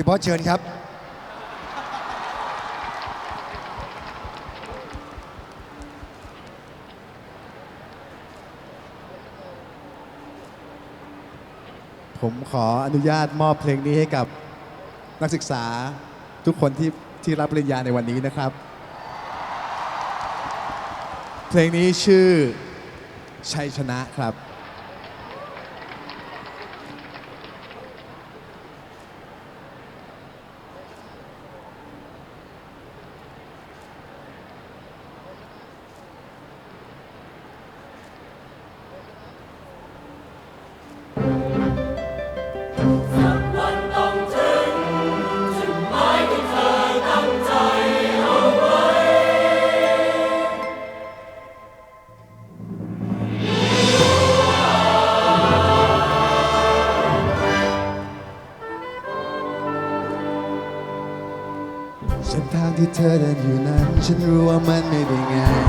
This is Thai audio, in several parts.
พี่บอสเชิญครับ ผมขออนุญาตมอบเพลงนี้ให้กับนักศึกษาทุกคนที่ที่รับปริญญาในวันนี้นะครับ เพลงนี้ชื่อชัยชนะครับางที่เธอเดินอยู่นั้น ฉันรู้ว่ามันไม่ได้ง่าย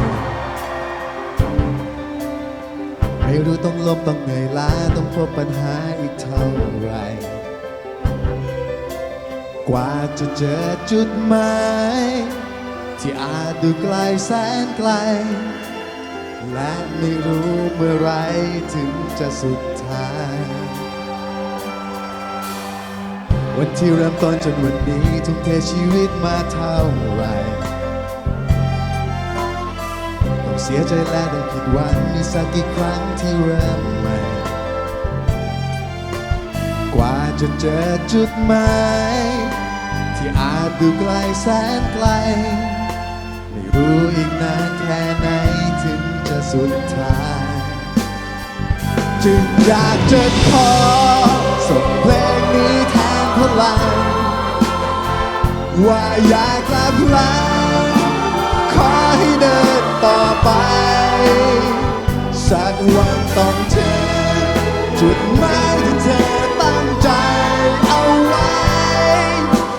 ไม่รู้ต้องลบต้องเหนื่อยล้าต้องพบปัญหาอีกเท่าไหรกว่าจะเจอจุดหมายที่อาจดูไกลแสนไกล และไม่รู้เมื่อไรถึงจะสุดท้าย วันที่เริ่มต้นจนวันนี้ทุ่มเทชีวิตมาเท่าไหรต้องเสียใจและต้องผิดหวังมีสักกี่ครั้งที่เริ่มใหม่ กว่าจะเจอจุดหมายที่อาจดูไกลแสนไกล ไม่รู้อีกนานแค่ไหนถึงจะสุดท้าย จึงอยากจะขอส่งเพลงนี้ ว่าอยากลับหลังขอให้เดินต่อไป สักวันต้องถึงจุดหมายที่เธอตั้งใจเอาไว้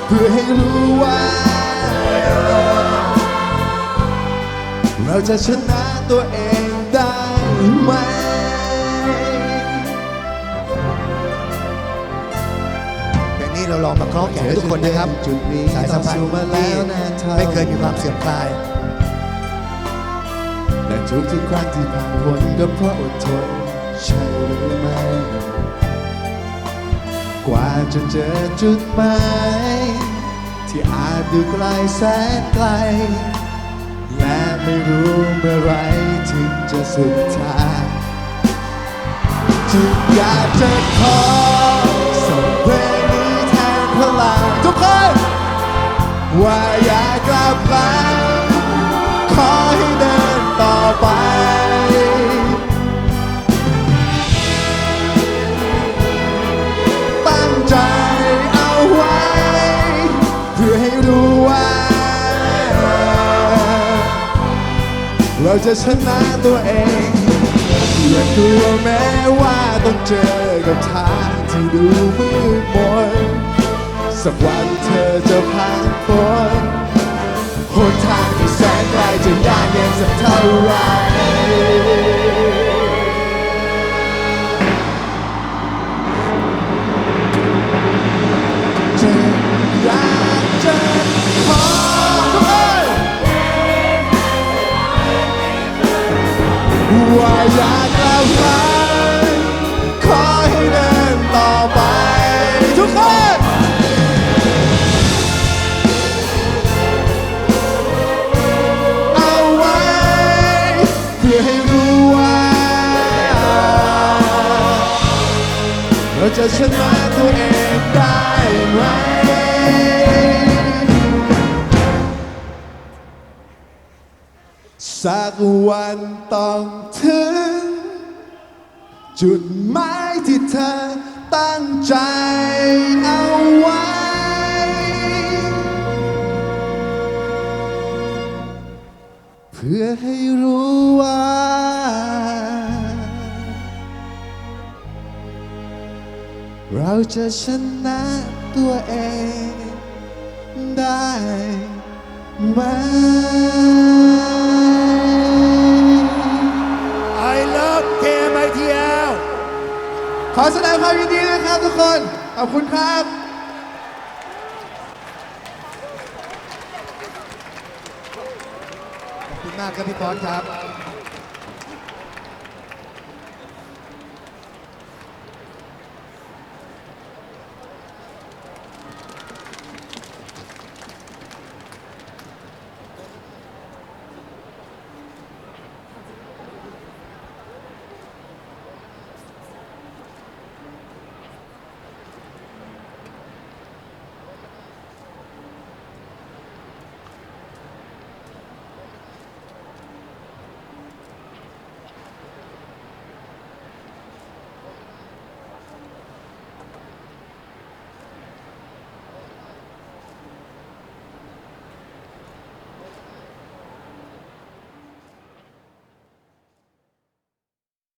เพื่อให้รู้ว่า เราจะชนะตัวเองได้ไหม ลงนี้เราลองมาคล้องแขนให้ทุกคนนะครับจุดนี้สายสัมพันธ์ต่อสู้มาแล้วนานเท่าไม่เคยมีความเสื่อมคลายและทุกทุกๆครั้งที่ผ่านพ้นก็เพราะอดทนใช่หรือไม่กว่าจะเจอจุดหมายที่อาจดูไกลแสนไกล และไม่รู้เมื่อไหรถึงจะสุดท้ายจึงอยากจะขอ เราจะชนะตัวเองอย่ากลัวแม้ว่าต้องเจอกับทางที่ดูมืดมนสักวันเธอจะผ่านพ้นหนทางที่แสนไกลจะยากเย็นสักเท่าไหร ว่าอยากกลับมาขอให้เดินต่อไป ทุกคนเอาไว้ เพื่อให้รู้ว่า เราจะชนะตัวเอง สักวันต้องถึง จุดหมายที่เธอตั้งใจเอาไว้ เพื่อให้รู้ว่า เราจะชนะตัวเองได้ไหม กคน ขอบคุณครับ ขอบคุณมากครับพี่ป๊อตครับ